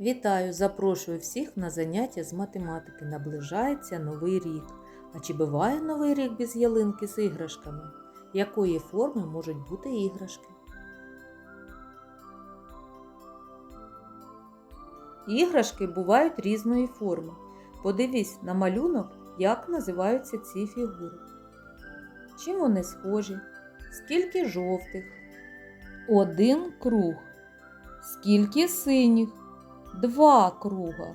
Вітаю, запрошую всіх на заняття з математики. Наближається новий рік. А чи буває новий рік без ялинки з іграшками? Якої форми можуть бути іграшки? Іграшки бувають різної форми. Подивись на малюнок, як називаються ці фігури. Чим вони схожі? Скільки жовтих? Один круг. Скільки синіх? Два круга.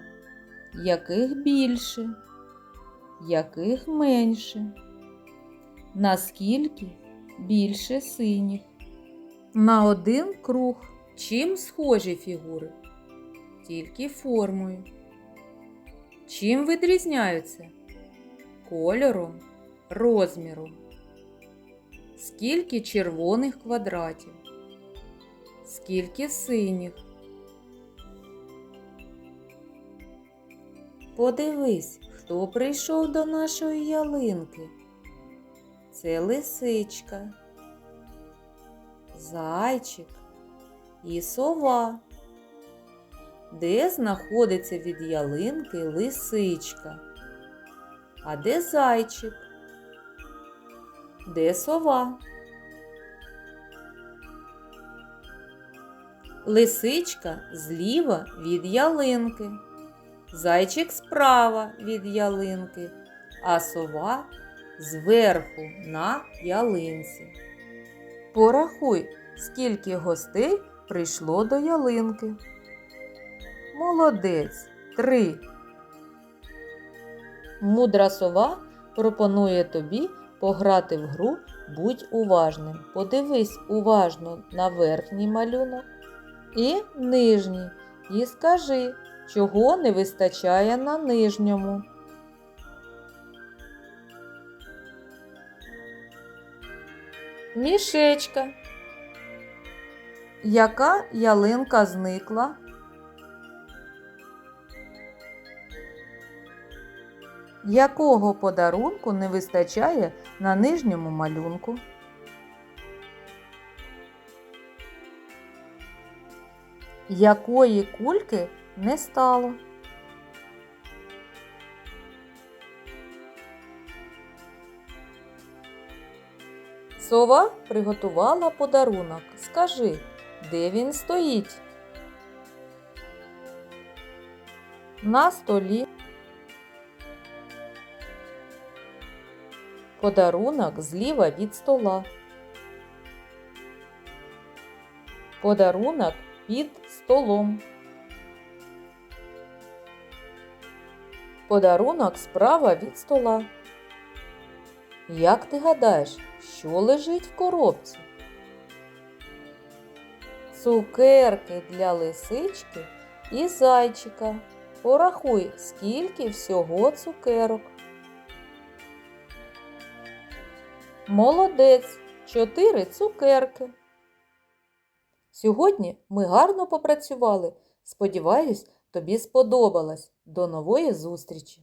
Яких більше? Яких менше? Наскільки більше синіх? На один круг. Чим схожі фігури? Тільки формою. Чим відрізняються? Кольором, розміром. Скільки червоних квадратів? Скільки синіх? Подивись, хто прийшов до нашої ялинки. Це лисичка, зайчик і сова. Де знаходиться від ялинки лисичка? А де зайчик? Де сова? Лисичка зліва від ялинки. Зайчик справа від ялинки, а сова зверху на ялинці. Порахуй, скільки гостей прийшло до ялинки. Молодець. Три. Мудра сова пропонує тобі пограти в гру Будь уважним. Подивись уважно на верхній малюнок і нижній. І скажи, чого не вистачає на нижньому. Мішечка. Яка ялинка зникла? Якого подарунку не вистачає на нижньому малюнку? Якої кульки не стало? Сова приготувала подарунок. Скажи, де він стоїть? На столі. Подарунок зліва від стола. Подарунок під столом. Подарунок справа від стола. Як ти гадаєш, що лежить в коробці? Цукерки для лисички і зайчика. Порахуй, скільки всього цукерок. Молодець! Чотири цукерки. Сьогодні ми гарно попрацювали. Сподіваюсь, тобі сподобалось. До нової зустрічі!